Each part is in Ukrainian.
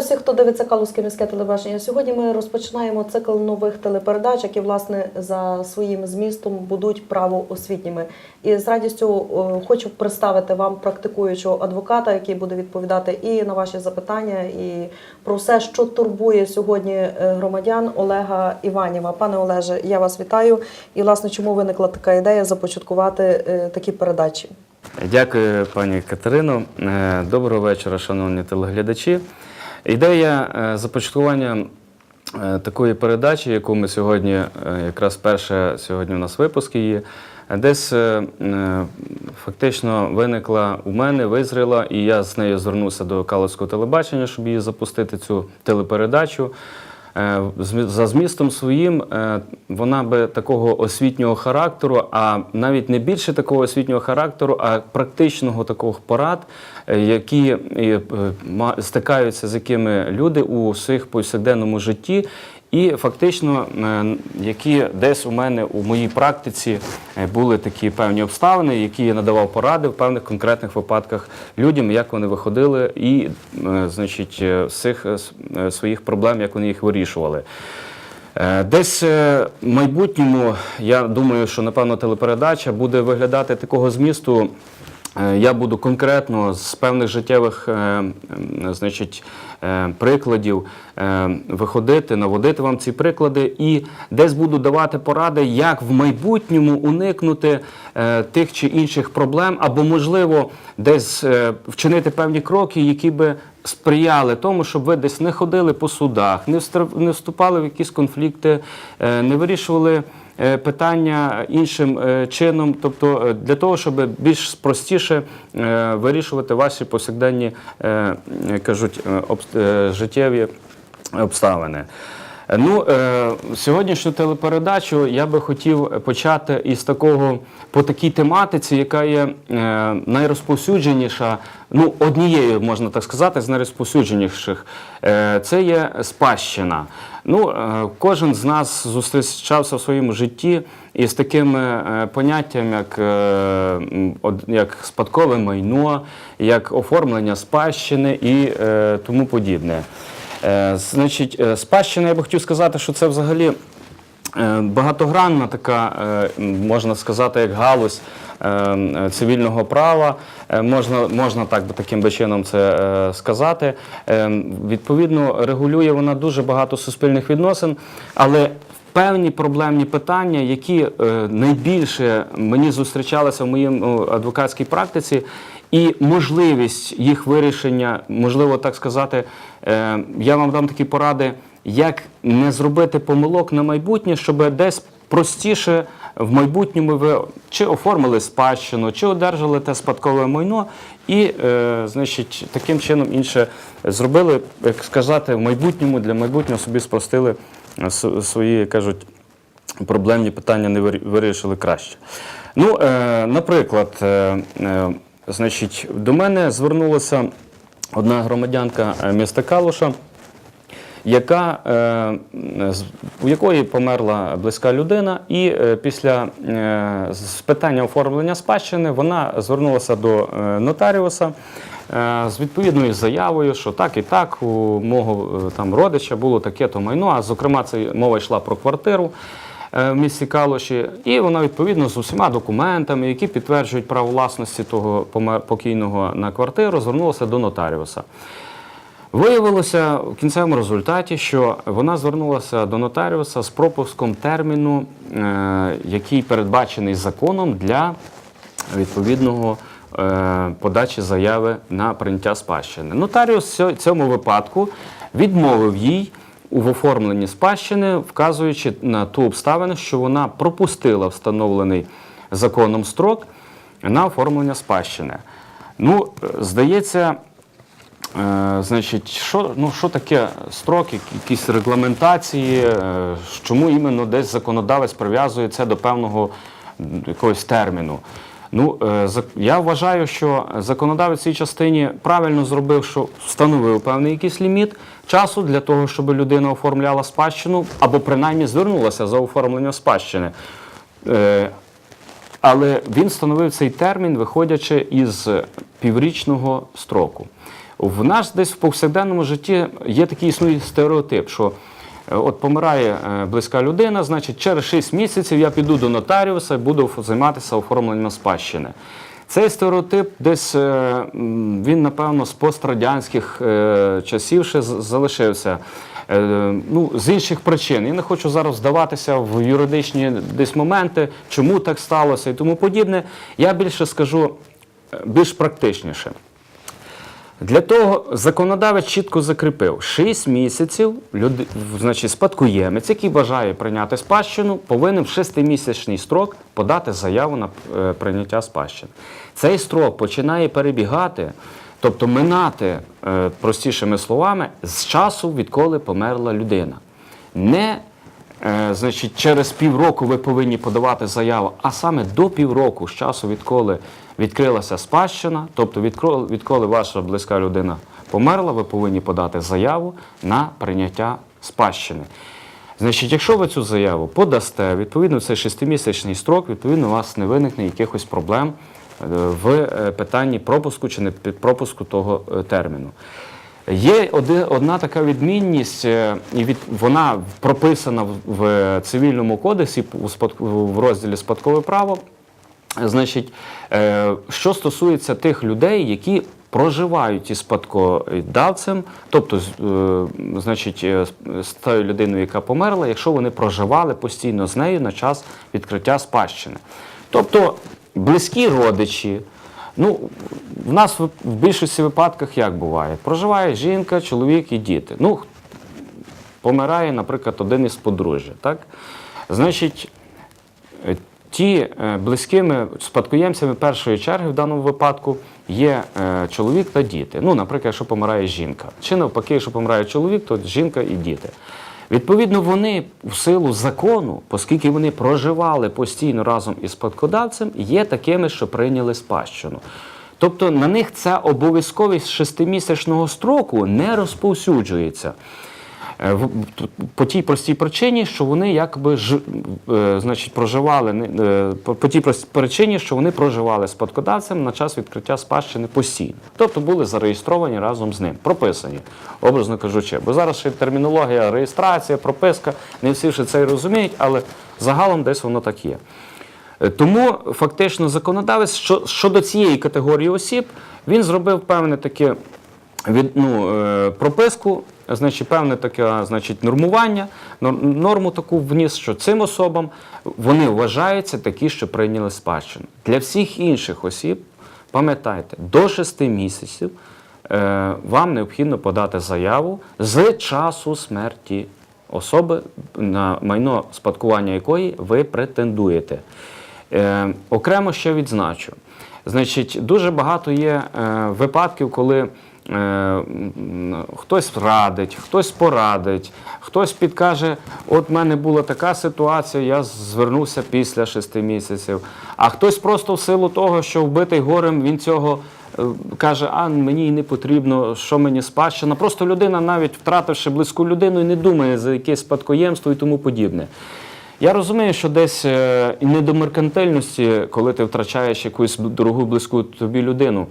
Вітаю всіх, хто дивиться Калузьке міське телебачення. Сьогодні ми розпочинаємо цикл нових телепередач, які власне за своїм змістом будуть правоосвітніми. І з радістю е, хочу представити вам практикуючого адвоката, який буде відповідати і на ваші запитання, і про все, що турбує сьогодні е, громадян Олега Іванєва. Пане Олеже, я вас вітаю. І власне, чому виникла така ідея започаткувати е, такі передачі? Дякую, пані Катерино. Доброго вечора, шановні телеглядачі. Ідея е, започаткування е, такої передачі, яку ми сьогодні, е, якраз перша сьогодні у нас випуск її, десь фактично виникла у мене, визріла, і я з нею звернувся до Калицького телебачення, щоб її запустити, цю телепередачу. Е, За змістом своїм е, вона би такого освітнього характеру, а навіть не більше такого освітнього характеру, а практичного такого порад, е, які стикаються з якими люди у своїх повсякденному житті. І фактично, е, які десь у мене у моїй практиці е, були такі певні обставини, які я надавав поради в певних конкретних випадках людям, як вони виходили, і е, значить, з цих своїх проблем, як вони їх вирішували. Десь в майбутньому, я думаю, що напевно телепередача буде виглядати такого змісту. Е, Я буду конкретно з певних життєвих е, значить, е, прикладів виходити, наводити вам ці приклади і десь буду давати поради, як в майбутньому уникнути тих чи інших проблем, або, можливо, десь вчинити певні кроки, які би сприяли тому, щоб ви десь не ходили по судах, не вступали в якісь конфлікти, не вирішували питання іншим е, чином, тобто е, для того, щоб більш простіше е, вирішувати ваші повсякденні е, е, кажуть, е, е, життєві обставини. Ну, е, сьогоднішню телепередачу я би хотів почати із такого по такій тематиці, яка є е, найрозповсюдженіша, ну, однією, можна так сказати, з найрозповсюдженіших. Е, це є спадщина. Ну, е, кожен з нас зустрічався в своєму житті із такими поняттями, як, як спадкове майно, як оформлення спадщини і тому подібне. Е, Значить, е, спадщина, я би хотів сказати, що це взагалі е, багатогранна така, можна сказати, як галузь цивільного права. Можна, можна так таким чином це сказати. Відповідно, регулює вона дуже багато суспільних відносин, але певні проблемні питання, які найбільше мені зустрічалися в моїй адвокатській практиці, і можливість їх вирішення, можливо, так сказати, е, я вам дам такі поради, як не зробити помилок на майбутнє, щоб десь простіше в майбутньому ви чи оформили спадщину, чи одержали те спадкове майно, і, е, значить, таким чином інше зробили, як сказати, в майбутньому для майбутнього собі спростили е, свої, кажуть, проблемні питання не вирішили краще. Ну, наприклад, значить, до мене звернулася одна громадянка е, міста Калуша, яка, е, у якої померла близька людина, і е, після з питання оформлення спадщини вона звернулася до нотаріуса з відповідною заявою, що так і так у мого там родича було таке-то майно. А зокрема, це мова йшла про квартиру. Е, В місті Калуші, і вона відповідно з усіма документами, які підтверджують право власності того покійного на квартиру, звернулася до нотаріуса. Виявилося в кінцевому результаті, що вона звернулася до нотаріуса з пропуском терміну, е, який передбачений законом для відповідного е, подачі заяви на прийняття спадщини. Нотаріус в цьому випадку відмовив їй у оформленні спадщини, вказуючи на ту обставину, що вона пропустила встановлений законом строк на оформлення спадщини. Ну, е, здається, Е, Значить, що, ну, що таке строки, якісь регламентації, е, чому іменно десь законодавець прив'язує це до певного якогось терміну? Ну, е, я вважаю, що законодавець в цій частині правильно зробив, що встановив певний якийсь ліміт часу для того, щоб людина оформляла спадщину або принаймні звернулася за оформленням спадщини. Е, Але він встановив цей термін, виходячи із піврічного строку. В нас десь в повсякденному житті є такий існує стереотип, що от помирає е, близька людина, значить, через 6 місяців я піду до нотаріуса і буду займатися оформленням спадщини. Цей стереотип десь е, він, напевно, з пострадянських е, часів ще залишився. Ну, з інших причин. Я не хочу зараз здаватися в юридичні десь моменти, чому так сталося і тому подібне. Я більше скажу більш практичніше. Для того законодавець чітко закріпив 6 місяців люди, значить, спадкоємець, який бажає прийняти спадщину, повинен в 6-місячний строк подати заяву на е, прийняття спадщини. Цей строк починає перебігати, тобто минати, е, простішими словами, з часу, відколи померла людина. Не значить, через півроку ви повинні подавати заяву, а саме до півроку з часу, відколи відкрилася спадщина, тобто відколи, відколи ваша близька людина померла, ви повинні подати заяву на прийняття спадщини. Значить, якщо ви цю заяву подасте, відповідно, цей шестимісячний строк, відповідно, у вас не виникне якихось проблем е, в е, питанні пропуску чи не під- пропуску того е, терміну. Є одна така відмінність, е, і від, вона прописана в, цивільному кодексі в розділі спадкове право. Значить, е, що стосується тих людей, які проживають із спадкодавцем, тобто, е, значить, з тою людиною, яка померла, якщо вони проживали постійно з нею на час відкриття спадщини. Тобто близькі родичі, Ну, в нас в більшості випадках як буває? Проживає жінка, чоловік і діти. Ну, помирає, наприклад, один із подружжя. Так? Значить, е, ті е, близькими спадкоємцями першої черги в даному випадку є е, чоловік та діти. Ну, наприклад, якщо помирає жінка. Чи навпаки, якщо помирає чоловік, то жінка і діти. Відповідно, вони в силу закону, оскільки вони проживали постійно разом із спадкодавцем, є такими, що прийняли спадщину. Тобто на них ця обов'язковість шестимісячного строку не розповсюджується. Е, По тій простій причині, що вони якби ж, е, значить, проживали е, по, тій простій причині, що вони проживали спадкодавцем на час відкриття спадщини постійно. Тобто були зареєстровані разом з ним, прописані, образно кажучи. Бо зараз ще термінологія, реєстрація, прописка, не всі ще це розуміють, але загалом десь воно так є. Тому фактично законодавець що- щодо цієї категорії осіб він зробив певне таке від, ну, прописку, значить, певне таке значить, нормування, норму таку вніс, що цим особам вони вважаються такі, що прийняли спадщину. Для всіх інших осіб, пам'ятайте, до 6 місяців е, вам необхідно подати заяву з часу смерті особи, на майно спадкування якої ви претендуєте. Е, окремо ще відзначу. Значить, дуже багато є е, випадків, коли е, хтось радить, хтось порадить, хтось підкаже, от в мене була така ситуація, я звернувся після шести місяців. А хтось просто в силу того, що вбитий горем, він цього е, каже, а мені не потрібно, що мені спадщина. Просто людина, навіть втративши близьку людину, і не думає за якесь спадкоємство і тому подібне. Я розумію, що десь е, не до меркантильності, коли ти втрачаєш якусь дорогу близьку тобі людину.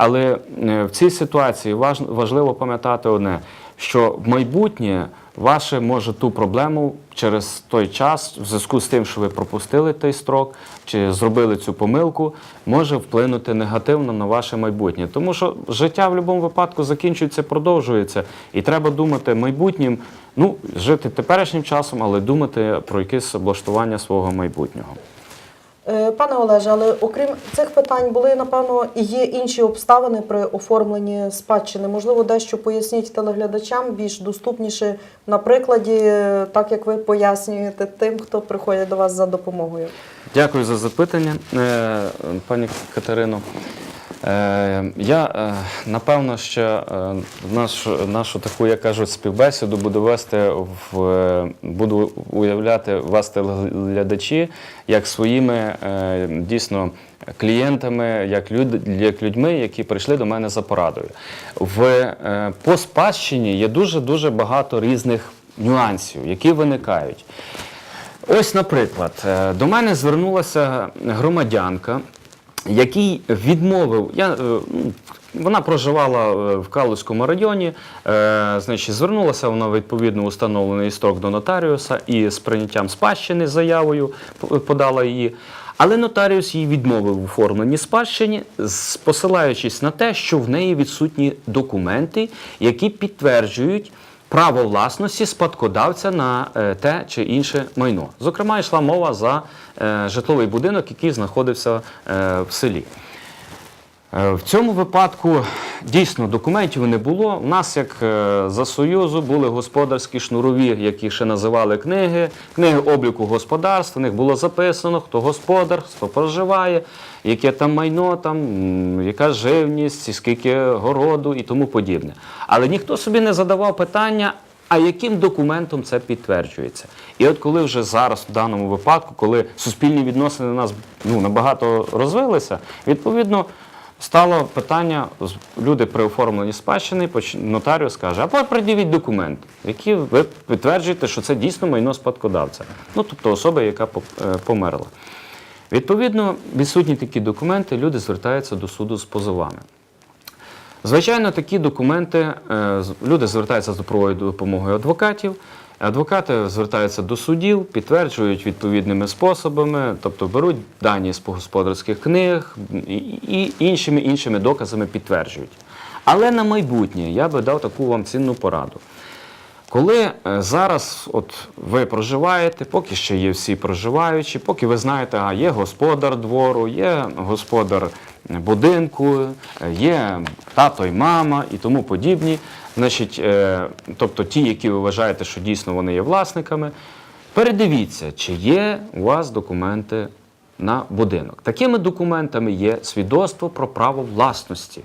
Але е, в цій ситуації важливо пам'ятати одне, що в майбутнє ваше може ту проблему через той час, в зв'язку з тим, що ви пропустили той строк чи зробили цю помилку, може вплинути негативно на ваше майбутнє. Тому що життя в будь-якому випадку закінчується, продовжується, і треба думати майбутнім, ну, жити теперішнім часом, але думати про якесь облаштування свого майбутнього. Е, Пане Олеже, але окрім цих питань були, напевно, і є інші обставини при оформленні спадщини. Можливо, дещо поясніть телеглядачам більш доступніше на прикладі, е, так як ви пояснюєте тим, хто приходить до вас за допомогою. Дякую за запитання, е, пані Катерино. Е, Я е, напевно ще е, нашу, нашу таку, як кажуть, співбесіду буду вести в буду уявляти вас, телеглядачі, як своїми дійсно клієнтами, як люд, як людьми, які прийшли до мене за порадою. В по спадщині є дуже дуже багато різних нюансів, які виникають. Ось, наприклад, до мене звернулася громадянка, який відмовив, я, е, ну, вона проживала е, в Калузькому районі, е, значить, звернулася вона відповідно установлений строк до нотаріуса і з прийняттям спадщини заявою подала її. Але нотаріус їй відмовив у оформленні спадщини, з- посилаючись на те, що в неї відсутні документи, які підтверджують право власності спадкодавця на е, те чи інше майно. Зокрема, йшла мова за е, житловий будинок, який знаходився е, в селі. Е, В цьому випадку дійсно документів не було. У нас, як е, за Союзу, були господарські шнурові, які ще називали книги, книги обліку господарств. В них було записано, хто господар, хто проживає, яке там майно, там, яка живність, скільки городу і тому подібне. Але ніхто собі не задавав питання. А яким документом це підтверджується? І от коли вже зараз, в даному випадку, коли суспільні відносини у нас ну, набагато розвилися, відповідно стало питання: люди при оформленні спадщини, нотаріус каже, а приділіть документ, який ви підтверджуєте, що це дійсно майно спадкодавця, ну тобто особа, яка е, померла. Відповідно, відсутні такі документи, люди звертаються до суду з позовами. Звичайно, такі документи е, люди звертаються з допомогою адвокатів. Адвокати звертаються до судів, підтверджують відповідними способами, тобто беруть дані з господарських книг і, іншими іншими доказами підтверджують. Але на майбутнє я би дав таку вам цінну пораду. Коли е, зараз от ви проживаєте, поки ще є всі проживаючі, поки ви знаєте, а є господар двору, є господар будинку, є тато і мама і тому подібні, значить, е, тобто ті, які ви вважаєте, що дійсно вони є власниками, передивіться, чи є у вас документи на будинок. Такими документами є свідоцтво про право власності.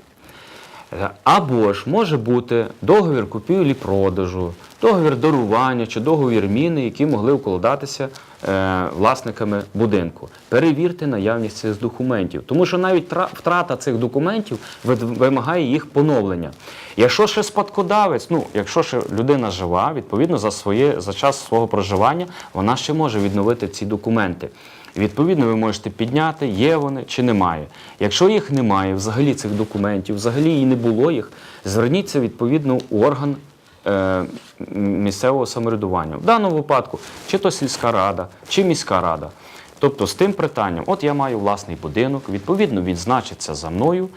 Е, Або ж може бути договір купівлі-продажу, договір дарування чи договір міни, які могли укладатися е, власниками будинку. Перевірте наявність цих документів, тому що навіть втрата цих документів вимагає їх поновлення. Якщо ще спадкодавець, ну якщо ще людина жива, відповідно за своє за час свого проживання, вона ще може відновити ці документи. Відповідно, ви можете підняти, є вони чи немає. Якщо їх немає, взагалі цих документів, взагалі і не було їх, зверніться відповідно у орган місцевого самоврядування. В даному випадку, чи то сільська рада, чи міська рада. Тобто з тим питанням, от я маю власний будинок, відповідно, він значиться за мною.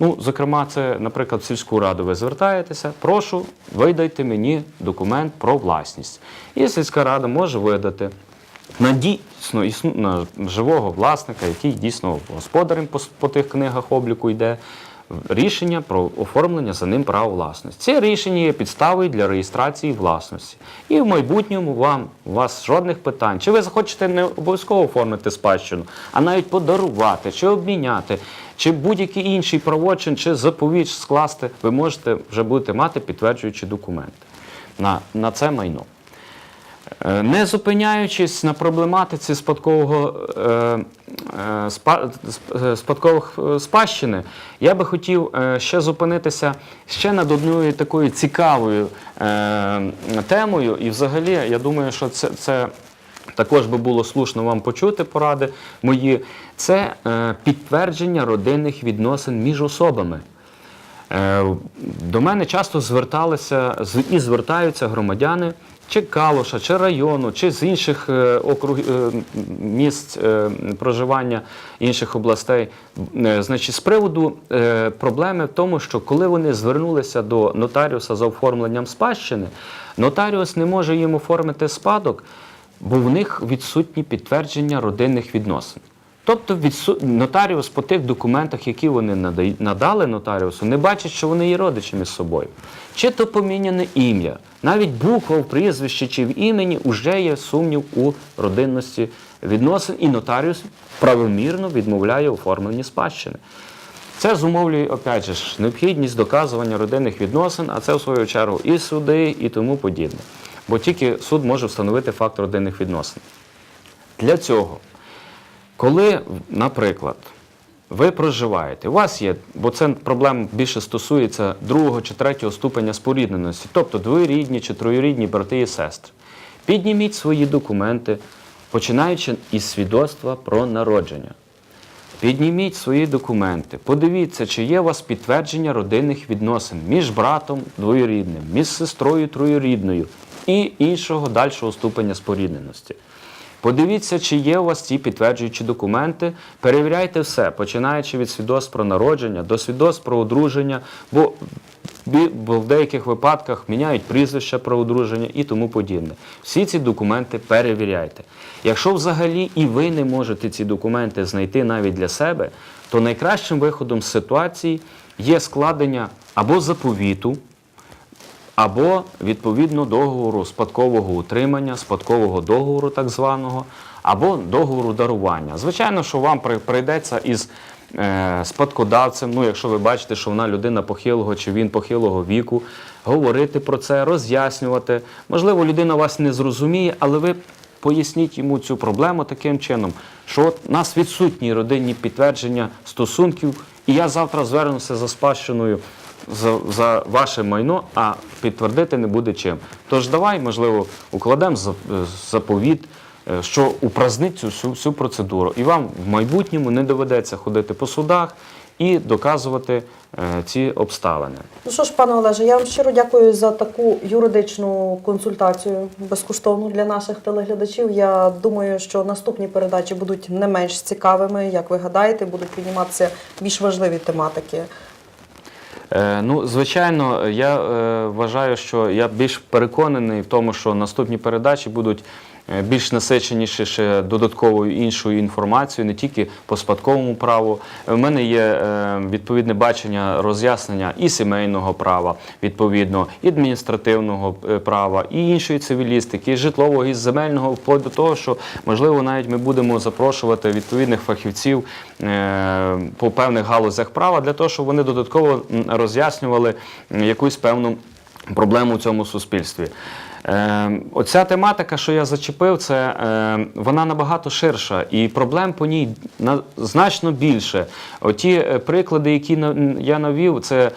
Ну, зокрема, це, наприклад, в сільську раду ви звертаєтеся, прошу, видайте мені документ про власність. І сільська рада може видати на дійсно на живого власника, який дійсно господарем по, по тих книгах обліку йде, рішення про оформлення за ним права власності. Це рішення є підставою для реєстрації власності. І в майбутньому вам у вас жодних питань. Чи ви захочете не обов'язково оформити спадщину, а навіть подарувати, чи обміняти, чи будь-який інший правочин, чи заповідь скласти, ви можете вже будете мати підтверджуючі документи на, на це майно. Е, Не зупиняючись на проблематиці спадкового, е, е, спа- сп- спадкових спадщини, я би хотів ще зупинитися ще над одною такою цікавою темою. І взагалі, я думаю, що це, це також би було слушно вам почути поради мої. Це підтвердження родинних відносин між особами. До мене часто зверталися і звертаються громадяни чи Калуша, чи району, чи з інших е, округів е, місць е, проживання інших областей. Значить, з приводу проблеми в тому, що коли вони звернулися до нотаріуса за оформленням спадщини, нотаріус не може їм оформити спадок, бо в них відсутні підтвердження родинних відносин. Тобто нотаріус по тих документах, які вони надали нотаріусу, не бачить, що вони є родичами з собою. Чи то поміняне ім'я, навіть буква в прізвищі чи в імені вже є сумнів у родинності відносин, і нотаріус правомірно відмовляє у оформленні спадщини. Це зумовлює, опять же, необхідність доказування родинних відносин, а це в свою чергу і суди, і тому подібне. Бо тільки суд може встановити факт родинних відносин. Для цього коли, наприклад, ви проживаєте, у вас є, бо це проблема більше стосується другого чи третього ступеня спорідненості, тобто двоюрідні чи троюрідні брати і сестри. Підніміть свої документи, починаючи із свідоцтва про народження. підніміть свої документи, подивіться, чи є у вас підтвердження родинних відносин між братом двоюрідним, між сестрою троюрідною і іншого дальшого ступеня спорідненості. Подивіться, чи є у вас ці підтверджуючі документи. Перевіряйте все, починаючи від свідоцтв про народження до свідоцтв про одруження, бо, в деяких випадках міняють прізвища про одруження і тому подібне. Всі ці документи перевіряйте. Якщо взагалі і ви не можете ці документи знайти навіть для себе, то найкращим виходом з ситуації є складення або заповіту, або відповідно договору спадкового утримання, спадкового договору так званого, або договору дарування. Звичайно, що вам прийдеться із е, спадкодавцем, ну якщо ви бачите, що вона людина похилого чи він похилого віку, говорити про це, роз'яснювати. Можливо, людина вас не зрозуміє, але ви поясніть йому цю проблему таким чином, що от у нас відсутні родинні підтвердження стосунків, і я завтра звернуся за спадщиною за, за ваше майно, а підтвердити не буде чим. Тож давай, можливо, укладемо е, заповіт, е, що упразнить цю всю, всю процедуру. І вам в майбутньому не доведеться ходити по судах і доказувати е, ці обставини. Ну що ж, пане Олеже, я вам щиро дякую за таку юридичну консультацію безкоштовну для наших телеглядачів. Я думаю, що наступні передачі будуть не менш цікавими, як ви гадаєте, будуть підніматися більш важливі тематики. Е, Ну, звичайно, я е, вважаю, що я більш переконаний в тому, що наступні передачі будуть більш насиченіші ще додатковою іншою інформацією, не тільки по спадковому праву. У мене є е, відповідне бачення роз'яснення і сімейного права, відповідно, і адміністративного е, права, і іншої цивілістики, і житлового, і земельного, вплоть до того, що можливо навіть ми будемо запрошувати відповідних фахівців е, по певних галузях права для того, щоб вони додатково роз'яснювали якусь певну проблему в цьому суспільстві. Е, оця тематика, що я зачепив, це е, вона набагато ширша, і проблем по ній на, значно більше. Оті е, приклади, які я навів, це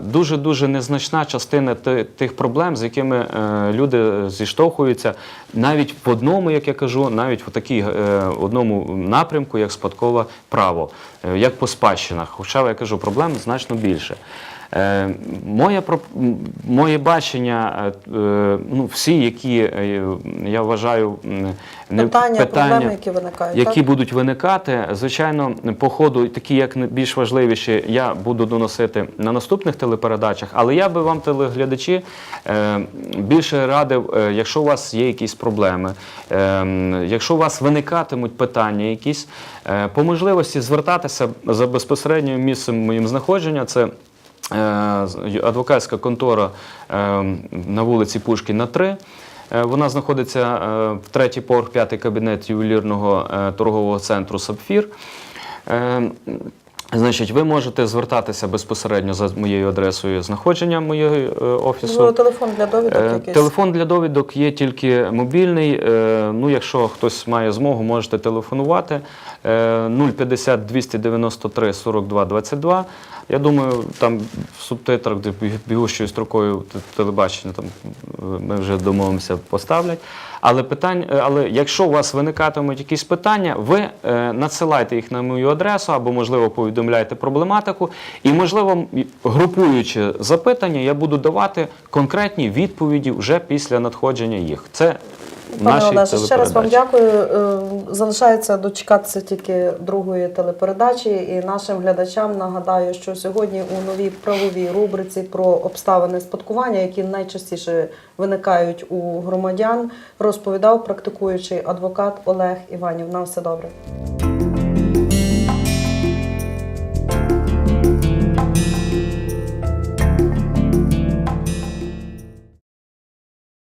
дуже дуже незначна частина тих проблем, з якими е, люди зіштовхуються навіть в одному, як я кажу, навіть в такій е, одному напрямку, як спадкове право, е, як по спадщинах. Хоча я кажу, проблем значно більше. Моє, моє бачення, ну, всі, які я вважаю не- Питання, проблеми, які виникають. які так? будуть виникати, звичайно, по ходу, такі як не- більш важливіші, я буду доносити на наступних телепередачах. Але я би вам, телеглядачі, е, більше радив, е, якщо у вас є якісь проблеми, е, якщо у вас виникатимуть питання якісь, по можливості звертатися за безпосереднім місцем моїм знаходження. Це адвокатська контора на вулиці Пушкіна 3. Е, Вона знаходиться в третій поверх, п'ятий кабінет ювелірного торгового центру Сапфір. Значить, ви можете звертатися безпосередньо за моєю адресою знаходження моєї е, офісу. Ну, телефон для довідок Е, якийсь. Телефон для довідок є тільки мобільний. Е, Ну, якщо хтось має змогу, можете телефонувати. Е, 050 293 42 22. Я думаю, там в субтитрах, де бігущою строкою телебачення, там е, ми вже домовимося, поставлять. Але питань, е, але якщо у вас виникатимуть якісь питання, ви е, надсилайте їх на мою адресу або, можливо, повідомляйте проблематику. І, можливо, групуючи запитання, я буду давати конкретні відповіді вже після надходження їх. Це Пане Олеже, ще раз вам дякую. Е, Залишається дочекатися тільки другої телепередачі. І нашим глядачам нагадаю, що сьогодні у новій правовій рубриці про обставини спадкування, які найчастіше виникають у громадян, розповідав практикуючий адвокат Олег Іванів. На все добре.